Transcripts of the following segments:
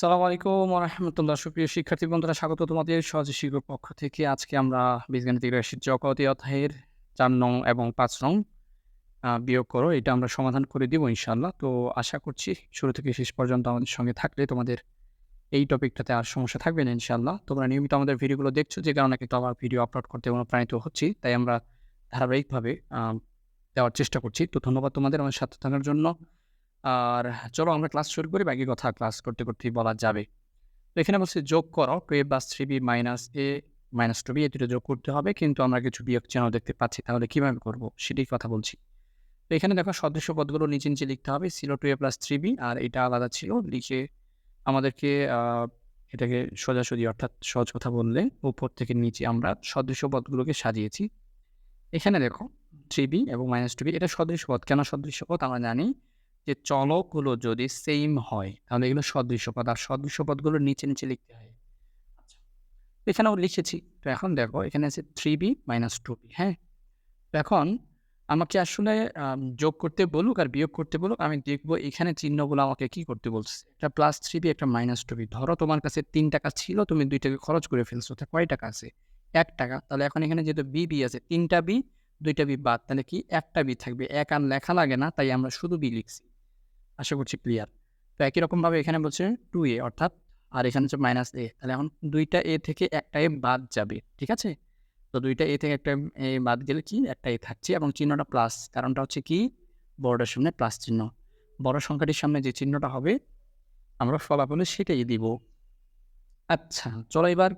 সালামু আলাইকুম রহমতুল্লাহ সুপ্রিয় শিক্ষার্থী বন্ধুরা, স্বাগত তোমাদের সহজে শিক্ষক পক্ষ থেকে। আজকে আমরা বীজগাণিতিক রাশির জগতি অধ্যায়ের চার নং এবং পাঁচ নং বিয়োগ করো। এটা আমরা সমাধান করে দিব ইনশাল্লাহ তো আশা করছি শুরু থেকে শেষ পর্যন্ত আমাদের সঙ্গে থাকলে তোমাদের এই টপিকটাতে আর সমস্যা থাকবে না ইনশাল্লাহ তোমরা নিয়মিত আমাদের ভিডিওগুলো দেখছ, যে কারণে কিন্তু আবার ভিডিও আপলোড করতে অনুপ্রাণিত হচ্ছি। তাই আমরা ধারাবাহিকভাবে দেওয়ার চেষ্টা করছি। তো ধন্যবাদ তোমাদের আমার সাথে থাকার জন্য। আর চলো আমরা ক্লাস শুরু করি, বাকি কথা ক্লাস করতে করতেই বলা যাবে। তো এখানে বলছে যোগ করো two A plus three B minus A minus two B এই দুটো যোগ করতে হবে, কিন্তু আমরা কিছু বিয়োগ চিহ্ন দেখতে পাচ্ছি, তাহলে কীভাবে করব? সেটাই কথা বলছি। তো এখানে দেখো সদৃশ্য পদগুলো নিচে নিচে লিখতে হবে ছিল two A plus three B আর এটা আলাদা ছিল, লিখে আমাদেরকে এটাকে সোজাসুজি অর্থাৎ সহজ কথা বললে উপর থেকে নিচে আমরা সদৃশ্য পদগুলোকে সাজিয়েছি। এখানে দেখো থ্রি বি এবং মাইনাস টু বি এটা সদৃশ্য পদ, কেন সদৃশ্য পদ? আমরা জানি যে চলকগুলো যদি সেম হয়, তাহলে এগুলো সদৃশ্য পদ, আর সদৃশ্য পদগুলো নিচে নিচে লিখতে হয়। আচ্ছা এখানেও লিখেছি। তো এখন দেখো, এখানে আছে three B minus two B হ্যাঁ? তো এখন আমাকে আসলে যোগ করতে বলুক আর বিয়োগ করতে বলুক, আমি দেখব এখানে চিহ্নগুলো আমাকে কি করতে বলছে। একটা প্লাস থ্রি বি একটা মাইনাস টু বি ধরো তোমার কাছে তিন টাকা ছিল, তুমি দুই টাকা খরচ করে ফেলছো, তা কয় টাকা আছে? এক টাকা। তাহলে এখন এখানে যেহেতু বি বি আছে, তিনটা বি দুইটা বি বাদ, তাহলে কি একটা বি থাকবে? এক আর লেখা লাগে না, তাই আমরা শুধু বি লিখছি। আশা করছি ক্লিয়ার তো একই রকমভাবে এখানে বলছে টু এ অর্থাৎ আর এখানে হচ্ছে মাইনাস এ তাহলে এখন দুইটা এ থেকে একটা এ বাদ যাবে, ঠিক আছে? তো দুইটা এ থেকে একটা এ বাদ গেলে কি? একটা এ থাকছে এবং চিহ্নটা প্লাস কারণটা হচ্ছে কি? বড়টার সামনে প্লাস চিহ্ন। বড় সংখ্যাটির সামনে যে চিহ্নটা হবে, আমরা ফলাফলে সেটাই দিব। আচ্ছা চলো এবার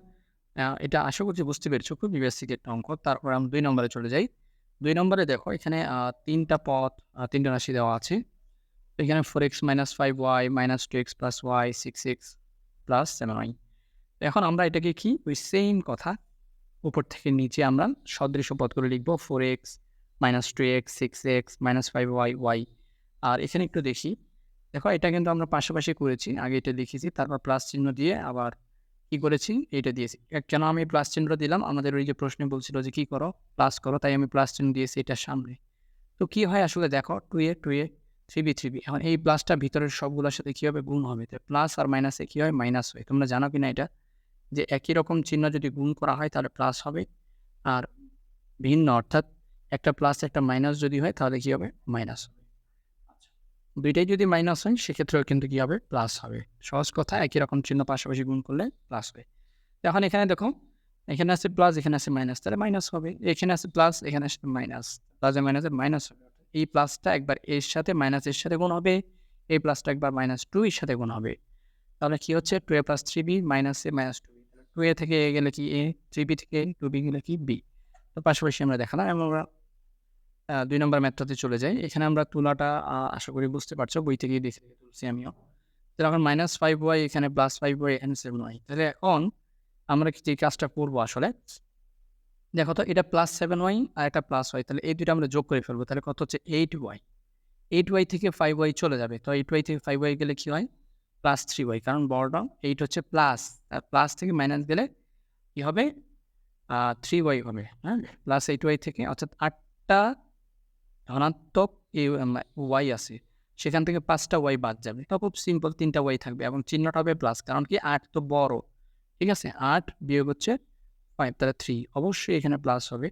এটা আশা করছি বুঝতে পেরেছ, খুব বেসিক একটা অঙ্ক। তারপর আমি দুই নম্বরে চলে যাই। দুই নম্বরে দেখো, এখানে তিনটা পথ তিনটা রাশি দেওয়া আছে। এখানে four x minus five y minus two x plus y six x plus seven y এখন আমরা এটাকে কি? ওই সেম কথা উপর থেকে নিচে আমরা সদৃশ সদৃশ্য পদগুলো লিখব four x minus two x six x minus five y y আর এখানে একটু দেখি। দেখো, এটা কিন্তু আমরা পাশাপাশি করেছি। আগে এটা লিখেছি, তারপর প্লাস চিহ্ন দিয়ে আবার কি করেছি? এটা দিয়েছি। কেন আমি প্লাস চিহ্ন দিলাম? আমাদের ওই যে প্রশ্নে বলছিল যে কি করো? প্লাস করো, তাই আমি প্লাস চিহ্ন দিয়েছি এটার সামনে। তো কি হয় আসলে? দেখো two A two A three B three B এখন এই প্লাসটা ভিতরের সবগুলোর সাথে কী হবে গুণ হবে? তো প্লাস আর মাইনাসে কী হয়? মাইনাস হয়। তোমরা জানো কি না এটা? যে একই রকম চিহ্ন যদি গুণ করা হয়, তাহলে প্লাস হবে। আর ভিন্ন, অর্থাৎ একটা প্লাস একটা মাইনাস যদি হয়, তাহলে কী হবে? মাইনাস হবে। আচ্ছা। দুইটাই যদি মাইনাস হয়, সেক্ষেত্রেও কিন্তু কী হবে? প্লাস হবে। সহজ কথা, একই রকম চিহ্ন পাশাপাশি গুণ করলে প্লাস হবে এখন এখানে দেখো, এখানে আছে প্লাস এখানে আছে মাইনাস তাহলে মাইনাস হবে। এখানে আছে প্লাস এখানে আছে মাইনাস প্লাসে মাইনাসে মাইনাস হবে। এই প্লাসটা একবার এর সাথে মাইনাস এর সাথে গুণ হবে, এই প্লাসটা একবার মাইনাস টু এর সাথে গুণ হবে। তাহলে কি হচ্ছে? Two A plus three B minus A minus two B two A থেকে এ গেলে কি এ থ্রি বি থেকে টু বি গেলে কি বি তো পাশাপাশি আমরা দেখালাম এবং আমরা দুই নম্বর ম্যাথটাতে চলে যাই। এখানে আমরা তুলাটা আশা করি বুঝতে পারছ, বই থেকেই দেখে তুলছি আমিও। তাহলে এখন মাইনাস ফাইভ ওয়াই এখানে প্লাস ফাইভ ওয়াই এখানে সেভেন ওয়াই তাহলে এখন আমরা কি, যে কাজটা করব আসলে দেখো তো, এটা প্লাস সেভেন ওয়াই আর একটা প্লাস ওয়াই তাহলে এই দুটো আমরা যোগ করে ফেলব। তাহলে কত হচ্ছে? এইট ওয়াই এইট ওয়াই থেকে ফাইভ ওয়াই চলে যাবে। তো এইট ওয়াই থেকে ফাইভ ওয়াই গেলে কী হয়? প্লাস থ্রি ওয়াই কারণ বড়টা এইট হচ্ছে প্লাস আর প্লাস থেকে মাইনাস গেলে কি হবে? থ্রি ওয়াই হবে হ্যাঁ? প্লাস এইট ওয়াই থেকে, অর্থাৎ আটটা ধনাত্মক ওয়াই আছে। সেখান থেকে পাঁচটা ওয়াই বাদ যাবে। তো খুব সিম্পল তিনটা ওয়াই থাকবে এবং চিহ্নটা হবে প্লাস কারণ কি আট তো বড়, ঠিক আছে? আট বিয়োগ হচ্ছে ফাইভ তাহলে থ্রি অবশ্যই এখানে প্লাস হবে।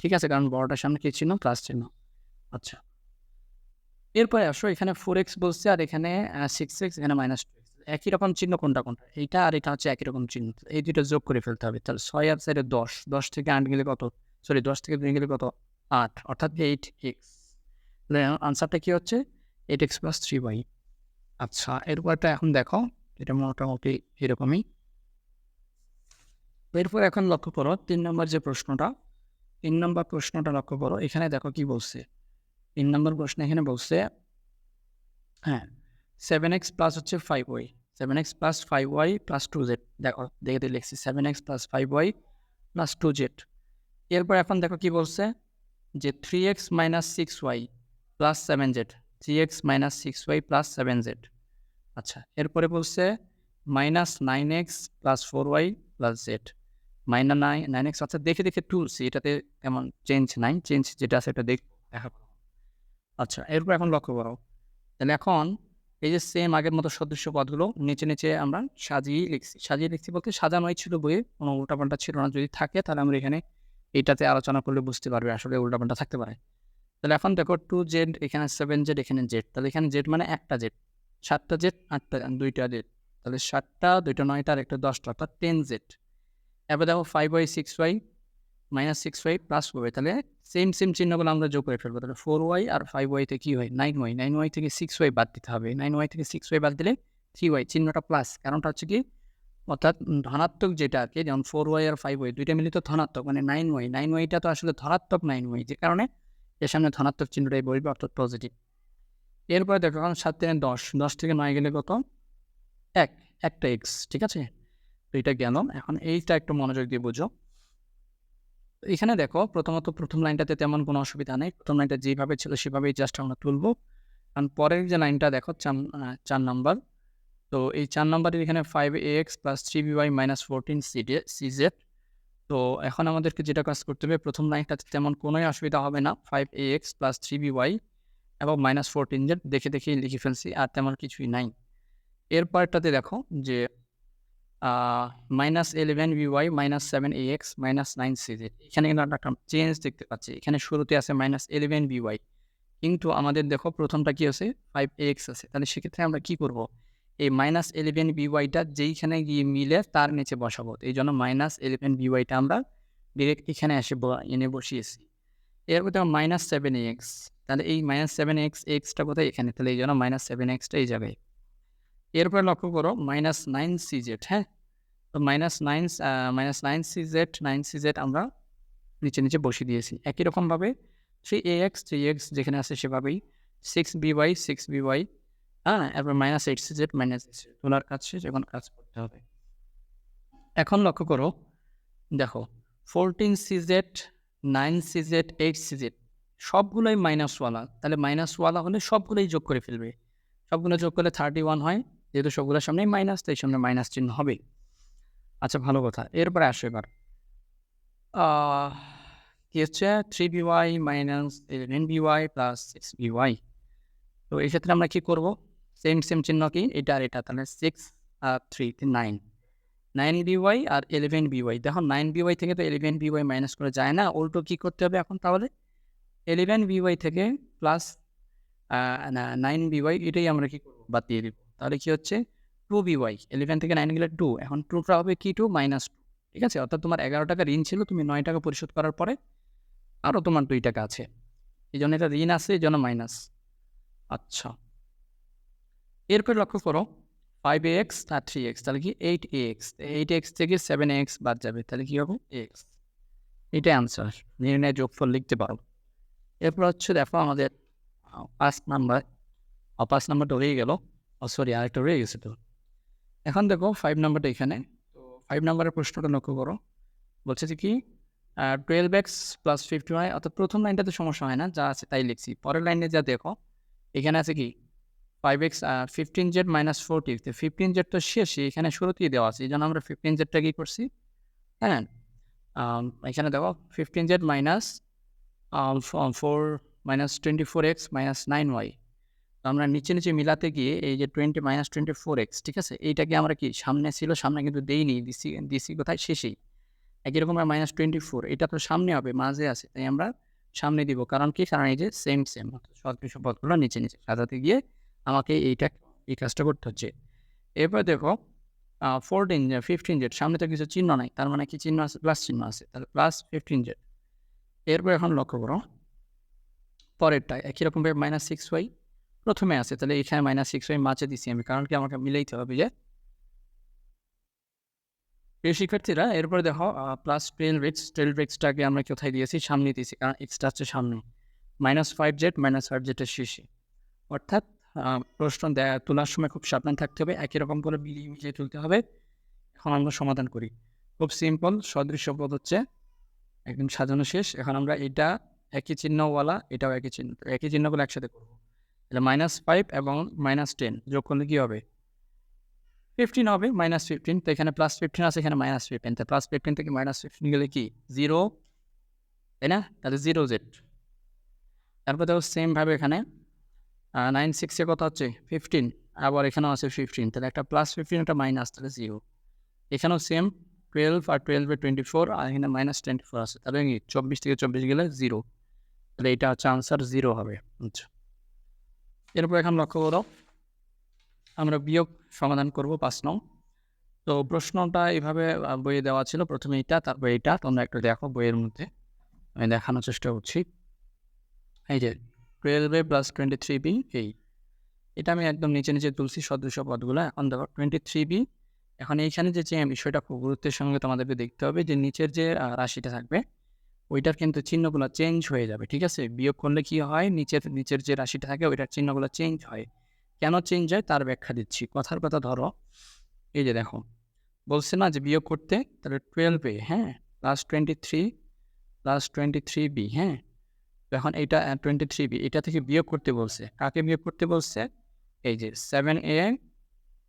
ঠিক আছে, কারণ বড়টার সামনে কি চিহ্ন? প্লাস চিহ্ন। আচ্ছা। এরপরে আসো, এখানে ফোর এক্স বলছে আর এখানে সিক্স এক্স এখানে মাইনাস টু এক্স একই রকম চিহ্ন কোনটা কোনটা? এইটা আর এটা হচ্ছে একই রকম চিহ্ন। এই দুটো যোগ করে ফেলতে হবে। তাহলে ছয় আর সাইডে দশ। দশ থেকে আট গেলে কত? সরি দশ থেকে দুই গেলে কত? আট। অর্থাৎ এইট এক্স আনসারটা কি হচ্ছে? Eight x plus three y আচ্ছা এরপরটা এখন দেখো, এটা মোটামুটি এরকমই। এরপর এখন লক্ষ্য করো, তিন নম্বর যে প্রশ্নটা, তিন নম্বর প্রশ্নটা লক্ষ্য করো, এখানে দেখো কি বলছে? তিন নম্বর প্রশ্ন এখানে বলছে হ্যাঁ সেভেন এক্স প্লাস হচ্ছে five y seven x plus five y plus two z দেখো, দেখে দিয়ে লিখছি seven x plus five y plus two z এরপর এখন দেখো কি বলছে, যে three x minus six y plus seven z three x minus six y plus seven z আচ্ছা এরপরে বলছে minus nine x plus four y plus z minus nine nine x আচ্ছা দেখে দেখে টুলছি এটাতে তেমন চেঞ্জ নাই। চেঞ্জ যেটা আছে এটা দেখ, দেখা আচ্ছা এরপর এখন লক্ষ্য করো। তাহলে এখন এই যে সেম আগের মতো সদৃশ্য পদগুলো নিচে নিচে আমরা সাজিয়ে লিখছি। সাজিয়ে লিখছি বলতে সাজানোই ছিল বইয়ে, কোনো উল্টাপাল্টা ছিল না। যদি থাকে তাহলে আমরা এখানে এটাতে আলোচনা করলে বুঝতে পারবে আসলে উল্টাপাল্টা থাকতে পারে। তাহলে এখন দেখো টু জেড এখানে সেভেন জেড এখানে জেড তাহলে এখানে জেড মানে একটা জেড সাতটা জেড আটটা, দুইটা জেড তাহলে সাতটা, দুইটা, নয়টা, আর একটা দশটা, অর্থাৎ টেন জেড এবার দেখো five y six y minus six y plus y তাহলে সেম সেম চিহ্নগুলো আমরা যোগ করে ফেলব। তাহলে ফোর ওয়াই আর ফাইভ ওয়াইতে কী হয়? নাইন ওয়াই নাইন ওয়াই থেকে সিক্স ওয়াই বাদ দিতে হবে। নাইন ওয়াই থেকে সিক্স ওয়াই বাদ দিলে থ্রি ওয়াই চিহ্নটা প্লাস কারণটা হচ্ছে কি? অর্থাৎ ধনাত্মক যেটা আর কি, যেমন ফোর ওয়াই আর ফাইভ ওয়াই দুইটা মিলিত ধনাত্মক মানে নাইন ওয়াই নাইন ওয়াইটা তো আসলে ধনাত্মক নাইন ওয়াই যে কারণে এর সামনে ধনাত্মক চিহ্নটাই বলবে অর্থাৎ পজিটিভ এরপরে দেখো, এখন সাত তিনে দশ দশ থেকে নয় গেলে কত? এক, একটা এক্স ঠিক আছে? এটা গেল। এখন এইটা একটু মনোযোগ দিয়ে বুঝো। এখানে দেখো, প্রথমত প্রথম লাইনটাতে তেমন কোনো অসুবিধা নেই। প্রথম লাইনটা যেভাবে ছিল সেভাবেই জাস্ট আমরা তুলবো। কারণ পরের যে লাইনটা দেখো, চার চার নাম্বার। তো এই চার নাম্বারের এখানে five A x plus three B y minus fourteen C D C z তো এখন আমাদেরকে যেটা কাজ করতে হবে, প্রথম লাইনটাতে তেমন কোনোই অসুবিধা হবে না। Five A x plus three B y এবং মাইনাস ফোরটিন জেড দেখে দেখেই লিখে ফেলছি, আর তেমন কিছুই নাই। এর পরেরটাতে দেখো যে minus eleven y minus seven A x minus nine C z এখানে কিন্তু আমরা একটা চেঞ্জ দেখতে পাচ্ছি। এখানে শুরুতে আছে মাইনাস ইলেভেন ওয়াই কিন্তু আমাদের দেখো প্রথমটা কি আছে? ফাইভ এ এক্স আছে। তাহলে সেক্ষেত্রে আমরা কি করব? এই মাইনাস ইলেভেন বি ওয়াইটা যেইখানে গিয়ে মিলে তার নিচে বসাবো। এই জন্য মাইনাস ইলেভেন বি ওয়াইটা আমরা ডিরেক্ট এখানে এসে এনে বসিয়েছি। এরপর দেখো মাইনাস সেভেন এক্স তাহলে এই মাইনাস সেভেন এক্স এক্সটা কোথায়? এখানে। তাহলে এই জন্য মাইনাস সেভেন এক্সটা এই জায়গায়। এরপরে লক্ষ্য করো মাইনাস নাইন সি জেড হ্যাঁ? তো minus nine minus nine C z nine C z আমরা নিচে নিচে বসিয়ে দিয়েছি। একই রকমভাবে three A x three x যেখানে আছে সেভাবেই six B y six B y হ্যাঁ? এরপর minus eight C z minus eight তোলার কাজ শেষ, এখন কাজ করতে হবে। এখন লক্ষ্য করো, দেখো fourteen C z nine C z eight C z সবগুলোই মাইনাসওয়ালা তাহলে মাইনাসওয়ালা হলে সবগুলোই যোগ করে ফেলবে। সবগুলো যোগ করলে থার্টি ওয়ান হয়। যেহেতু সবগুলোর সামনেই মাইনাস তাই সামনে মাইনাস চিহ্ন হবে আচ্ছা ভালো কথা। এরপরে আসো এবার। কি হচ্ছে? Three B y minus eleven B y plus six B y তো এই ক্ষেত্রে আমরা কী করব? সেম সেম চিহ্ন কি? এটা আর এটা, তাহলে সিক্স আর three nine nine B y আর ইলেভেন বি ওয়াই দেখো নাইন বি ওয়াই থেকে তো ইলেভেন বি ওয়াই মাইনাস করে যায় না। উল্টো কী করতে হবে এখন তাহলে? ইলেভেন বি ওয়াই থেকে প্লাস নাইন বি ওয়াই এটাই আমরা কী করব? বাদ দিয়ে দিব। তাহলে কি হচ্ছে? টু বি ওয়াই ইলেভেন থেকে নাইন গেলে টু এখন টুটা হবে কি টু মাইনাস টু ঠিক আছে? অর্থাৎ তোমার এগারো টাকা ঋণ ছিল, তুমি নয় টাকা পরিশোধ করার পরে আরও তোমার দুই টাকা আছে। এই জন্য এটা ঋণ আছে, এই জন্য মাইনাস আচ্ছা। এরপর লক্ষ্য করো ফাইভ এ এক্স আর থ্রি এক্স তাহলে কি eight A x eight x থেকে সেভেন এক্স বাদ যাবে, তাহলে কী হবে? এক্স এটাই আনসার নির্ণয় যোগফল লিখতে পারো। এরপর হচ্ছে দেখো আমাদের পাঁচ নাম্বার পাঁচ নাম্বারটা রয়ে গেল। ও সরি, আরেকটা রয়ে গেছে তো। এখন দেখো ফাইভ নাম্বারটা এখানে। তো ফাইভ নাম্বারের প্রশ্নটা লক্ষ্য করো। বলছে যে কি twelve x plus fifty y অর্থাৎ প্রথম লাইনটাতে সমস্যা হয় না, যা আছে তাই লিখছি। পরের লাইনে যা দেখো, এখানে আছে কি five x fifteen z minus forty fifteen z তো শেষই, এখানে শুরুতেই দেওয়া আছে। এই জন্য আমরা ফিফটিন জেডটা কী করছি হ্যাঁ এখানে দেখো fifteen z minus four minus twenty four x minus nine y আমরা নিচে নিচে মিলাতে গিয়ে এই যে twenty minus twenty four x ঠিক আছে? এইটাকে আমরা কি সামনে ছিল, সামনে কিন্তু দেইনি দিসি দিসি কোথায়? শেষেই। একই রকম মাইনাস টোয়েন্টি ফোর এটা তো সামনে হবে, মাঝে আছে, তাই আমরা সামনে দিব। কারণ কি? কারণ এই যে সেম সেম সদৃশ পদগুলো নিচে নিচে সাজাতে গিয়ে আমাকে এইটা, এই কাজটা করতে হচ্ছে। এরপর দেখো ফোরটিন জেড ফিফটিন জেড সামনে তো কিছু চিহ্ন নাই, তার মানে কি চিহ্ন আছে? প্লাস চিহ্ন আছে, তাহলে প্লাস ফিফটিন জেড এরপর এখন লক্ষ্য করো পরেরটা একই রকমভাবে মাইনাস সিক্স ওয়াই প্রথমে আছে, তাহলে এখানে মাইনাস সিক্স ওয়াই মাঝে দিছি আমি, কারণ কি আমাকে মিলাইতে হবে যে প্রিয় শিক্ষার্থীরা, এরপরে দেখো প্লাস টুয়েলভ এক্স টুয়েলভ এক্সটাকে আমরা কোথায় দিয়েছি? সামনে দিয়েছি, কারণ এক্সটা হচ্ছে সামনে। Minus five z minus five জেডের শেষে। অর্থাৎ প্রশ্ন তোলার সময় খুব সাবধান থাকতে হবে, একই রকম করে মিলিয়ে মিলিয়ে তুলতে হবে। এখন আমরা সমাধান করি। খুব সিম্পল সদৃশ্য পদ হচ্ছে একদম সাজানো শেষ। এখন আমরা এটা একই চিহ্নওয়ালা, এটাও একই চিহ্ন, একই চিহ্নগুলো একসাথে করব। তাহলে মাইনাস ফাইভ এবং মাইনাস টেন যোগ করলে কী হবে? ফিফটিন হবে মাইনাস ফিফটিন তো এখানে প্লাস ফিফটিন আছে, এখানে মাইনাস ফিফটিন তো প্লাস ফিফটিন থেকে মাইনাস ফিফটিন গেলে কি? জিরো তাই না? তাহলে জিরো জেড তারপর দেখো সেমভাবে এখানে নাইন সিক্সে কত হচ্ছে ফিফটিন আবার এখানেও আছে ফিফটিন তাহলে একটা প্লাস ফিফটিন একটা মাইনাস তাহলে জিরো এখানেও সেম টুয়েলভ আর টুয়েলভে টোয়েন্টি ফোর আর এখানে মাইনাস টোয়েন্টি ফোর আছে। তাহলে চব্বিশ থেকে চব্বিশ গেলে জিরো তাহলে এটা হচ্ছে আনসার জিরো হবে। আচ্ছা। এরপর এখন লক্ষ্য করো। আমরা বিয়োগ সমাধান করব পাঁচ নং। তো প্রশ্নটা এইভাবে বইয়ে দেওয়া ছিল। প্রথমে এটা, তারপর এটা। তোমরা একটু দেখো বইয়ের মধ্যে। আমি দেখানোর চেষ্টা করছি। এই যে টুয়েলভে প্লাস টোয়েন্টি থ্রি বি এই। এটা আমি একদম নিচে নিচে তুলছি সদৃশ পদগুলো। এখন দেখো টোয়েন্টি থ্রি বি এখন এইখানে যে বিষয়টা খুব গুরুত্বের সঙ্গে তোমাদেরকে দেখতে হবে যে নিচের যে রাশিটা থাকবে ওইটার কিন্তু চিহ্নগুলো চেঞ্জ হয়ে যাবে, ঠিক আছে? বিয়োগ করলে কি হয়? নিচের নিচের যে রাশিটা থাকে, ওইটার চিহ্নগুলো চেঞ্জ হয়। কেন চেঞ্জ হয়? তার ব্যাখ্যা দিচ্ছি। কথার কথা ধরো, এই যে দেখো, বলছে না যে বিয়োগ করতে, তাহলে টুয়েলভ টুয়েলভে হ্যাঁ? Plus twenty three plus twenty three b হ্যাঁ এখন এইটা টোয়েন্টি থ্রি বি এটা থেকে বিয়োগ করতে বলছে। কাকে বিয়োগ করতে বলছে? এই যে seven a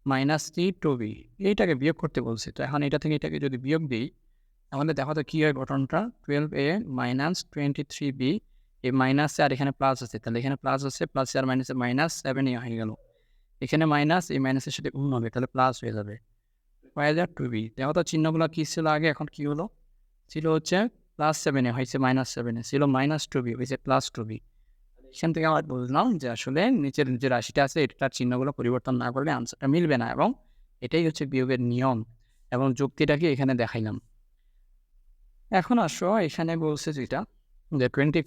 minus three two b এইটাকে বিয়োগ করতে বলছে। তো এখন এটা থেকে এটাকে যদি বিয়োগ দিই তাহলে দেখো তো কী হয় ঘটনাটা twelve a minus twenty three b এই মাইনাসে আর এখানে প্লাস আছে। তাহলে এখানে প্লাস আছে প্লাস আর মাইনাসে মাইনাস সেভেন এ হয়ে গেল। এখানে মাইনাস এই মাইনাসের সাথে গুণ হবে, তাহলে প্লাস হয়ে যাবে। কয় হাজার টু বি দেখো তো চিহ্নগুলো কী ছিল আগে, এখন কী হলো? ছিল হচ্ছে প্লাস সেভেনে হয়েছে মাইনাস সেভেনে ছিল মাইনাস টু বি হয়েছে প্লাস টু বি এখান থেকে আমার বুঝলাম যে আসলে নিচের যে রাশিটা আছে, এটার চিহ্নগুলো পরিবর্তন না করলে আনসারটা মিলবে না এবং এটাই হচ্ছে বিয়োগের নিয়ম এবং যুক্তিটাকে এখানে দেখাইলাম। এখন আসো, এখানে বলছে যেটা যে টোয়েন্টি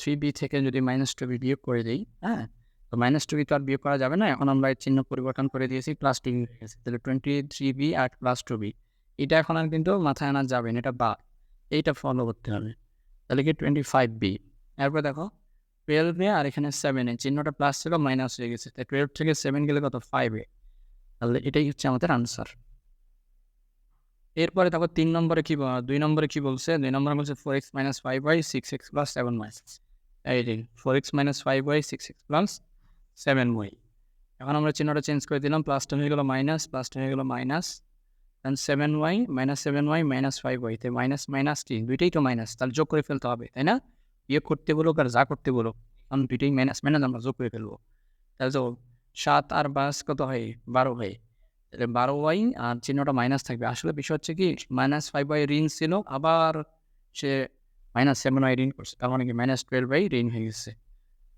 থ্রি বি থেকে যদি মাইনাস টু বি বিয়োগ করে দিই হ্যাঁ? তো মাইনাস টু বি তো আর বিয়োগ করা যাবে না, এখন আমরা চিহ্ন পরিবর্তন করে দিয়েছি প্লাস টু বি হয়ে গেছে। তাহলে টোয়েন্টি থ্রি বি আর প্লাস টু বি এটা এখন আর কিন্তু মাথায় আনা যাবে না, এটা বা এইটা ফলো করতে হবে। তাহলে কি টোয়েন্টি ফাইভ বি এরপর দেখো টুয়েলভে আর এখানে সেভেনে চিহ্নটা প্লাস ছিল মাইনাস হয়ে গেছে। তাই টুয়েলভ থেকে সেভেন গেলে কত? ফাইভে তাহলে এটাই হচ্ছে আমাদের আনসার এরপরে দেখো তিন নম্বরে কি দুই নম্বরে কি বলছে? দুই নম্বরে বলছে four x minus five y six x plus seven y এই যে four x minus five y six x plus seven y এখন আমরা চিহ্নটা চেঞ্জ করে দিলাম প্লাস টেন হয়ে গেলো মাইনাস প্লাস টেন হয়ে গেলো minus then seven y minus seven y minus five y তো মাইনাস মাইনাস কি? দুইটাই তো মাইনাস তাহলে যোগ করে ফেলতে হবে, তাই না? বিয়োগ করতে বলো আর যা করতে বলো কারণ দুইটাই মাইনাস মাইনাস আমরা যোগ করে ফেলব। তাহলে তো সাত আর বাস কত হয়? বারো হয়। বারো ওয়াই আর চিহ্নটা মাইনাস থাকবে। আসলে বিষয় হচ্ছে কি মাইনাস ফাইভ ওয়াই ঋণ ছিল, আবার সে মাইনাস সেভেন ওয়াই ঋণ করছে। তার মানে কি মাইনাস টুয়েলভ ওয়াই ঋণ হয়ে গেছে।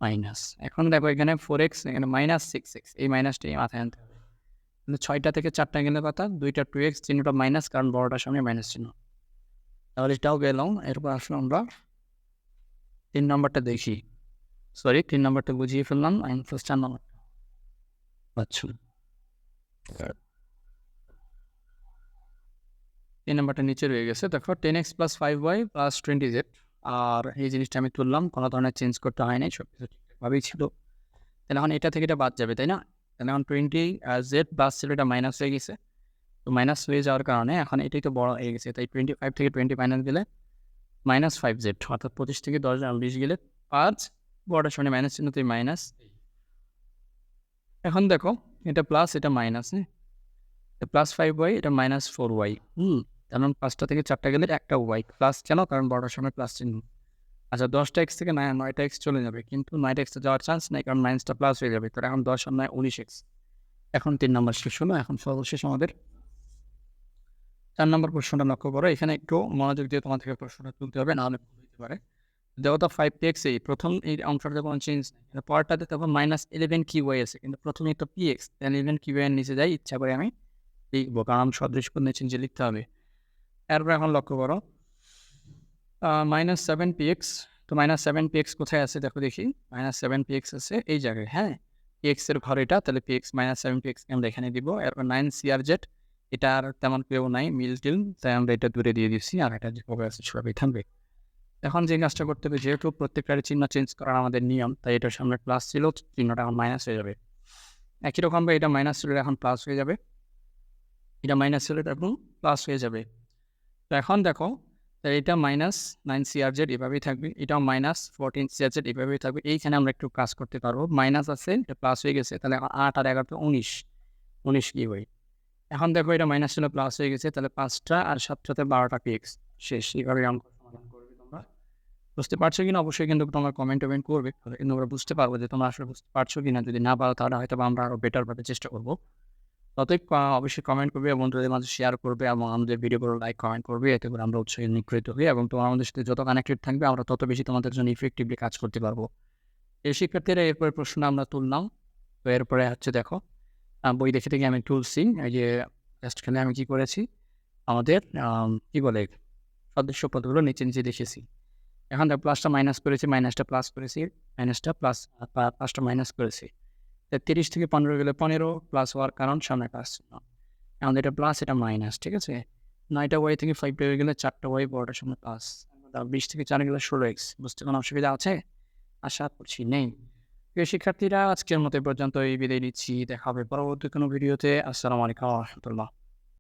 মাইনাস এখন দেখো এখানে ফোর এক্স এখানে মাইনাস সিক্স এক্স এই মাইনাসটাই মাথায় আনতে হবে। কিন্তু ছয়টা থেকে চারটা গেলে কথা দুইটা টু এক্স চিহ্নটা মাইনাস কারণ বড়টার সামনে মাইনাস চিহ্ন। তাহলে এটাও গেলাম এরপর আসলে আমরা তিন নম্বরটা দেখি। সরি তিন নম্বরটা বুঝিয়ে ফেললাম। আমি ফার্স্ট চার নম্বর আচ্ছা। তিন নাম্বারটা নিচে রয়ে গেছে। দেখো ten x plus five y plus twenty z আর এই জিনিসটা আমি তুললাম, কোনো ধরনের চেঞ্জ করতে হয় নাই সব কিছু ঠিকঠাকভাবেই ছিল। তাহলে এখন এটা থেকে এটা বাদ যাবে, তাই না? তাহলে এখন টোয়েন্টি জেড প্লাস ছিল এটা মাইনাস হয়ে গেছে। তো মাইনাস হয়ে যাওয়ার কারণে এখন এটাই তো বড় হয়ে গেছে। তাই টোয়েন্টি ফাইভ থেকে টোয়েন্টি মাইনাস গেলে মাইনাস ফাইভ জেড অর্থাৎ পঁচিশ থেকে দশ বিশ গেলে পাঁচ। বড়টার সামনে মাইনাস চিহ্ন, তুই মাইনাস এখন দেখো, এটা প্লাস এটা মাইনাস হ্যাঁ? প্লাস ফাইভ ওয়াই এটা মাইনাস ফোর ওয়াই হুম। কারণ পাঁচটা থেকে চারটা গেলে একটা ওয়াই প্লাস কেন কারণ বড়টার সময় প্লাস চিহ্ন আচ্ছা দশটা এক্স থেকে নয় নয়টা এক্স চলে যাবে, কিন্তু নয়টা এক্সে যাওয়ার চান্স নেই, কারণ মাইনাসটা প্লাস হয়ে যাবে। তো এখন দশ আর নয়, উনিশ এক্স এখন তিন নম্বর শেষ হলো এখন সর্বশেষ আমাদের। চার নম্বর প্রশ্নটা লক্ষ্য করো, এখানে একটু মনোযোগ দিয়ে তোমার থেকে প্রশ্নটা তুলতে হবে, নাহলে ভুল হতে পারে। দেওয়া ফাইভ পি এক্স এই, প্রথম এই অংশটাতে কোনো চেঞ্জ নেই পরটাতে তখন মাইনাস ইলেভেন কি ওয়াই আছে, কিন্তু প্রথমে তো পি এক্স ইলেভেন কি ওয়াই নিচে যাই, ইচ্ছা করে আমি লিখব, কারণ আমি সদৃশ চিনতে লিখতে হবে। এরপর এখন লক্ষ্য করো। মাইনাস সেভেন পি এক্স তো মাইনাস সেভেন পি এক্স কোথায় আছে দেখো দেখি। মাইনাস সেভেন পি এক্স আছে এই জায়গায় হ্যাঁ? পি এক্সের ঘর এটা, তাহলে p x minus seven p x আমরা এখানে দিব। এরপর নাইন সিআর জেড এটা আর তেমন কেউ নাই, মিল টিল, তাই আমরা এটা দূরে দিয়ে দিচ্ছি, আর এটা যেভাবে আছে সেভাবেই থাকবে এখন যে কাজটা করতে হবে, যেহেতু প্রত্যেকটার চিহ্ন চেঞ্জ করার আমাদের নিয়ম, তাই এটার সামনে প্লাস ছিল, চিহ্নটা এখন মাইনাস হয়ে যাবে। একই রকম এটা মাইনাস ছিল এখন প্লাস হয়ে যাবে। এটা মাইনাস ছিল এটা এখন প্লাস হয়ে যাবে। তো এখন দেখো এটা মাইনাস নাইন সিআর জেড এভাবেই থাকবে, এটাও মাইনাস ফোরটিন সিআর জেড এভাবেই থাকবে, এইখানে আমরা একটু কাজ করতে পারব মাইনাস আছে, এটা প্লাস হয়ে গেছে, তাহলে এখন আট আর এগারো উনিশ উনিশ কি হয়? এখন দেখো এটা মাইনাস ছিল প্লাস হয়ে গেছে, তাহলে পাঁচটা আর সাতটাতে বারোটা পিক্স শেষ এইভাবে অঙ্ক সমাধান করবে তোমরা। বুঝতে পারছ কিনা? অবশ্যই কিন্তু তোমরা কমেন্ট টমেন্ট করবে কিন্তু আমরা বুঝতে পারব যে তোমরা আসলে বুঝতে পারছ কিনা, যদি না পারো তাহলে হয়তো আমরা আরও বেটারভাবে চেষ্টা করব। ততই অবশ্যই কমেন্ট করবে বন্ধুদের মাঝে শেয়ার করবে এবং আমাদের ভিডিওগুলো লাইক কমেন্ট করবে। এতে করে আমরা উৎসাহে নিকৃত হই এবং তোমরা আমাদের সাথে যত কানেক্টেড থাকবে আমরা তত বেশি তোমাদের জন্য ইফেক্টিভলি কাজ করতে পারব। এই শিক্ষার্থীরা এরপরে প্রশ্ন আমরা তুললাম। তো এরপরে হচ্ছে দেখো বই দেখে থেকে আমি তুলছি। এই যে জাস্টখানে আমি কি করেছি? আমাদের আম, কি বলে সদস্য পদগুলো নিচে নিচে দেখেছি এখন প্লাসটা মাইনাস করেছি মাইনাসটা প্লাস করেছি মাইনাসটা প্লাস প্লাসটা মাইনাস করেছি। তিরিশ থেকে পনেরো গেলে পনেরো প্লাস হওয়ার কারণ সামনে কাজ এখন এটা প্লাস এটা মাইনাস ঠিক আছে? নয়টা ওয়াই থেকে ফাইভ হয়ে গেলে চারটা ওয়াই বড়টার সামনে প্লাস বিশ থেকে চার গেলে ষোলো এক্স বুঝতে কোনো অসুবিধা আছে? আশা করছি নেই। প্রিয় শিক্ষার্থীরা, আজকের মতো পর্যন্ত এই বিদায় নিচ্ছি। দেখা হবে পরবর্তী কোনো ভিডিওতে। আসসালামু আলাইকুম রহমতুল্লাহ।